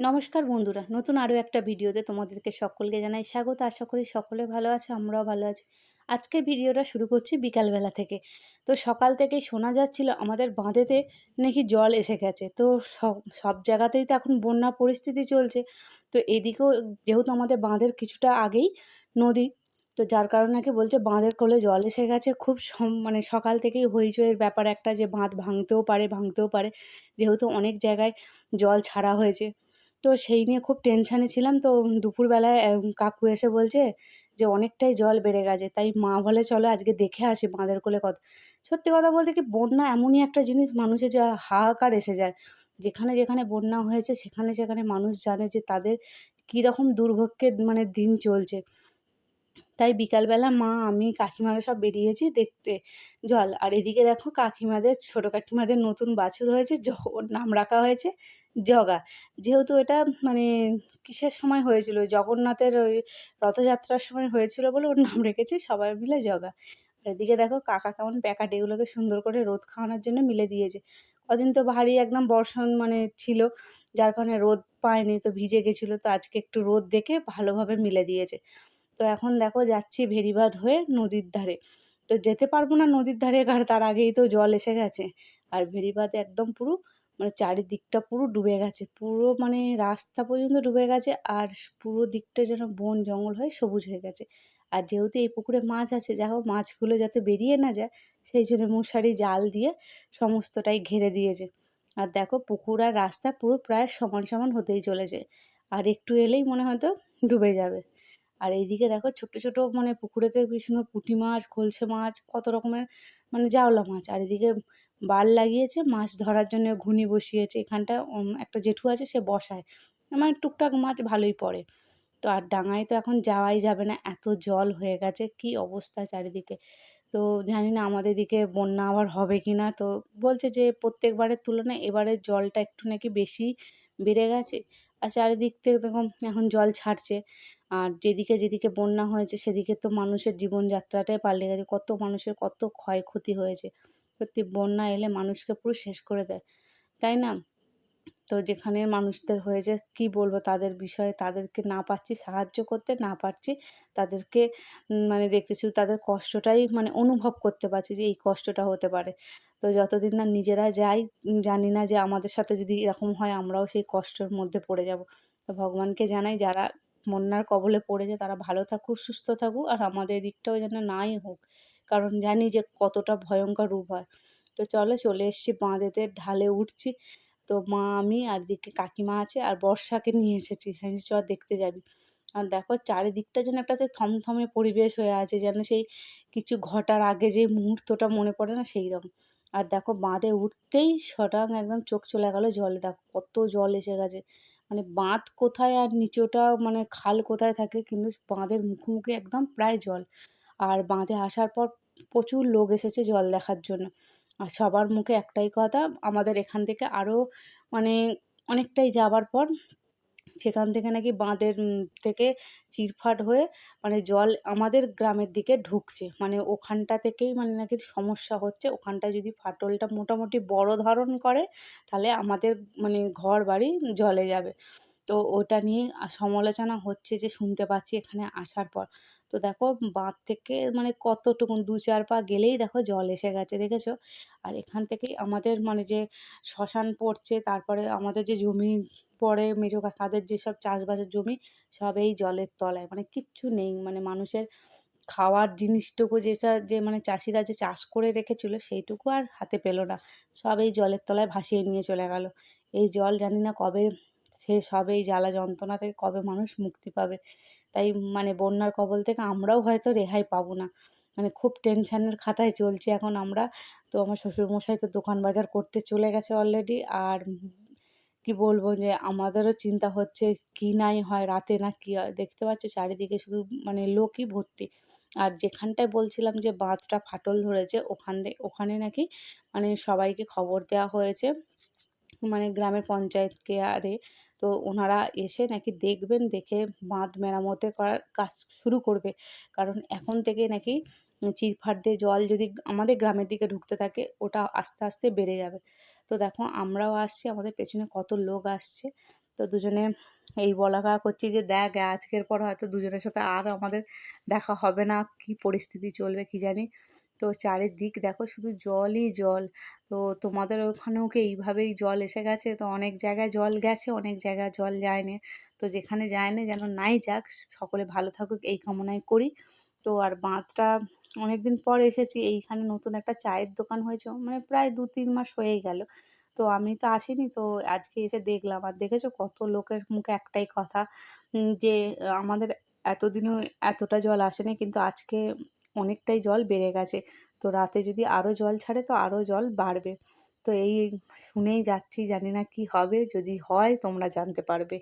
নমস্কার বন্ধুরা, নতুন আরও একটা ভিডিওতে তোমাদেরকে সকলকে জানাই স্বাগত। আশা করি সকলে ভালো আছে, আমরাও ভালো আছি। আজকে ভিডিওটা শুরু করছি বিকালবেলা থেকে। তো সকাল থেকেই শোনা যাচ্ছিল আমাদের বাঁধেতে নাকি জল এসে গেছে। তো সব সব জায়গাতেই তো এখন বন্যা পরিস্থিতি চলছে। তো এদিকেও যেহেতু আমাদের বাঁধের কিছুটা আগেই নদী, তো যার কারণে নাকি বলছে বাঁধের কোলে জল এসে গেছে। খুব মানে সকাল থেকেই হইচইয়ের ব্যাপার একটা যে বাঁধ ভাঙতেও পারে ভাঙতেও পারে। যেহেতু অনেক জায়গায় জল ছাড়া হয়েছে। তো সেই নিয়ে খুব টেনশানে ছিলাম। তো দুপুরবেলায় কাকু এসে বলছে যে, অনেকটাই জল বেড়ে গেছে। তাই মা বলে, চলো আজকে দেখে আসি বাঁধের কোলে কত। সত্যি কথা বলতে কি, বন্যা এমনই একটা জিনিস মানুষের যা হাহাকার এসে যায়। যেখানে যেখানে বন্যা হয়েছে, সেখানে সেখানে মানুষ জানে যে, তাদের কীরকম দুর্ভোগকে মানে দিন চলছে। তাই বিকালবেলা মা, আমি কাকিমারা সব বেরিয়েছি দেখতে জল। আর এদিকে দেখো কাকিমাদের, ছোটো কাকিমাদের নতুন বাছুর হয়েছে ওর নাম রাখা হয়েছে, জগা। যেহেতু এটা মানে কিসের সময় হয়েছিল? জগন্নাথের ওই রথযাত্রার সময় হয়েছিল বলে ওর নাম রেখেছে, সবাই মিলে জগা। আর এদিকে দেখো কাকা কেমন প্যাকাট এগুলোকে সুন্দর করে রোদ খাওয়ানোর জন্য মিলে দিয়েছে। কদিন তো ভারী একদম বর্ষণ মানে ছিল, যার কারণে রোদ পায়নি, তো ভিজে গেছিল, তো আজকে একটু রোদ দেখে ভালোভাবে মিলে দিয়েছে। তো এখন দেখো যাচ্ছি ভেরিবাদ হয়ে নদীর ধারে। তো যেতে পারব না নদীর ধারে, কারণ তার আগেই তো জল এসে গেছে। আর ভেরিবাদ একদম পুরো মানে চারিদিকটা পুরো ডুবে গেছে, পুরো মানে রাস্তা পর্যন্ত ডুবে গেছে আর পুরো দিকটা যেন বন জঙ্গল হয়ে সবুজ হয়ে গেছে। আর যেহেতু এই পুকুরে মাছ আছে যা হোক মাছগুলো যাতে বেরিয়ে না যায়, সেই জন্য মশারি, জাল দিয়ে সমস্তটাই ঘিরে দিয়েছে। আর দেখো পুকুর আর রাস্তা পুরো প্রায় সমান সমান হতেই চলেছে। আর একটু এলেই মনে হয়তো ডুবে যাবে। আর এইদিকে দেখো ছোটো ছোটো মানে পুকুরেতে সুন্দর পুঁটি মাছ, খলসে মাছ, কত রকমের মানে জাওলা মাছ। আর এদিকে বাল লাগিয়েছে, মাছ ধরার জন্য ঘুনি বসিয়েছে। এখানটা একটা জেঠু আছে, সে বসায়। মানে টুকটাক মাছ ভালোই পড়ে। তো আর ডাঙায় তো এখন যাওয়াই যাবে না, এত জল হয়ে গেছে, কি অবস্থা চারিদিকে। তো জানি না আমাদের দিকে বন্যা আবার হবে কি না তো বলছে যে প্রত্যেকবারের তুলনায় এবারে জলটা একটু নাকি বেশি বেড়ে গেছে। আর চারিদিক থেকে দেখুন এখন জল ছাড়ছে। আর যেদিকে যেদিকে বন্যা হয়েছে, সেদিকে তো মানুষের জীবনযাত্রাটাই পাল্টে গেছে। কত মানুষের কত ক্ষয়ক্ষতি হয়েছে। সত্যি বন্যা এলে মানুষকে পুরো শেষ করে দেয়। তাই না? তো যেখানে মানুষদের হয়েছে, কি বলব তাদের বিষয়ে তাদেরকে না পারছি সাহায্য করতে না পারছি, তাদেরকে মানে দেখতেছি তাদের কষ্টটাই মানে অনুভব করতে পারছি যে এই কষ্টটা হতে পারে। তো যতদিন না নিজেরা যাই জানি না যে আমাদের সাথে যদি এরকম হয় আমরাও সেই কষ্টের মধ্যে পড়ে যাব। তো ভগবানকে জানাই যারা বন্যার কবলে পড়েছে তারা ভালো থাকুক, সুস্থ থাকুক আর আমাদের দিকটাও যেন নাই হোক। কারণ জানি যে কতটা ভয়ঙ্কর রূপ হয়। তো চলো চলে এসছি বাঁধেতে, ঢালে উঠছি। তো মা, আমি আর দিকে কাকিমা আছে আর বর্ষাকে নিয়ে এসেছি। হ্যাঁ চ দেখতে যাবি। আর দেখো চারিদিকটা যেন একটা থমথমে পরিবেশ হয়ে আছে, যেন সেই কিছু ঘটার আগে যে মুহূর্তটা মনে পড়ে না সেই রকম আর দেখো বাঁধে উঠতেই সটাং একদম চোখ চলে গেলো জলে। দেখো কত জল এসে গেছে। মানে বাঁধ কোথায় আর নিচেটা মানে খাল কোথায় থাকে কিন্তু বাঁধের মুখোমুখি একদম প্রায় জল। আর বাঁধে আসার পর প্রচুর লোক এসেছে জল দেখার জন্য। আর সবার মুখে একটাই কথা, আমাদের এখান থেকে আরও মানে অনেকটাই যাবার পর সেখান থেকে নাকি বাঁধের থেকে চিরফাট হয়ে মানে জল আমাদের গ্রামের দিকে ঢুকছে। মানে ওখানটা থেকেই মানে নাকি সমস্যা হচ্ছে। ওখানটা যদি ফাটলটা মোটামুটি বড় ধরন করে, তাহলে আমাদের মানে ঘর বাড়ি জলে যাবে। তো ওটা নিয়ে সমালোচনা হচ্ছে যে, শুনতে পাচ্ছি এখানে আসার পর। তো দেখো বাঁধ থেকে মানে কতটুকু, দু, চার পা গেলেই দেখো জল এসে গেছে, দেখেছ? আর এখান থেকেই আমাদের মানে যে শ্মশান পড়ছে, তারপরে আমাদের যে জমি পড়ে, মেজো কাকাদের যেসব চাষবাসের জমি, সব এই জলের তলায়। মানে কিচ্ছু নেই মানে মানুষের খাওয়ার জিনিসটুকু যেটা, যে মানে চাষিরা যে চাষ করে রেখেছিল, সেইটুকু আর হাতে পেল না। সব এই জলের তলায় ভাসিয়ে নিয়ে চলে গেল। এই জল জানি না কবে শেষ হবে এই জ্বালা যন্ত্রণা থেকে কবে মানুষ মুক্তি পাবে? তাই মানে বন্যার কবল থেকে আমরাও হয়তো রেহাই পাবো না। মানে খুব টেনশানের খাতায় চলছি এখন আমরা। তো আমার শ্বশুরমশাই তো দোকান বাজার করতে চলে গেছে অলরেডি আর কি বলব যে আমাদেরও চিন্তা হচ্ছে কি নাই হয়, রাতে না কি হয়? দেখতে পাচ্ছ চারিদিকে শুধু মানে লোকই ভর্তি। আর যেখানটায় বলছিলাম যে বাঁধটা ফাটল ধরেছে, ওখান ওখানে নাকি মানে সবাইকে খবর দেওয়া হয়েছে। মানে গ্রামের পঞ্চায়েতকে আরে তো ওনারা এসে নাকি দেখবেন দেখে বাঁধ মেরামতের করার কাজ শুরু করবে। কারণ এখন থেকে নাকি চিরফাট দিয়ে জল যদি আমাদের গ্রামের দিকে ঢুকতে থাকে, ওটা আস্তে আস্তে বেড়ে যাবে। তো দেখো, আমরাও আসছি, আমাদের পেছনে কত লোক আসছে। তো দুজনে এই বলা কওয়া করছি যে, দেখ, আজকের পর হয়তো দুজনের সাথে আর আমাদের দেখা হবে না। কি পরিস্থিতি চলবে, কি জানি? তো চারিদিক দেখো শুধু জলই জল। তো তোমাদের ওখানেও কি এইভাবেই জল এসে গেছে? তো অনেক জায়গায় জল গেছে, অনেক জায়গায় জল যায়নি। তো যেখানে যায়নি যেন নাই যাক, সকলে ভালো থাকুক, এই কামনাই করি। তো আর বাঁধটা অনেক দিন পর এসেছি, এইখানে নতুন একটা চায়ের দোকান হয়েছে মানে প্রায় দু তিন মাস হয়েই গেল। তো আমি তো আসিনি, তো আজকে এসে দেখলাম। আর দেখেছ কত লোকের মুখে একটাই কথা যে আমাদের এতদিনও এতটা জল আসেনি, কিন্তু আজকে অনেকটাই জল বেড়ে গেছে। তো রাতে যদি আরও জল ছাড়ে তো আরও জল বাড়বে। তো এই শুনেই যাচ্ছি, জানি না কি হবে, যদি হয় তোমরা জানতে পারবে।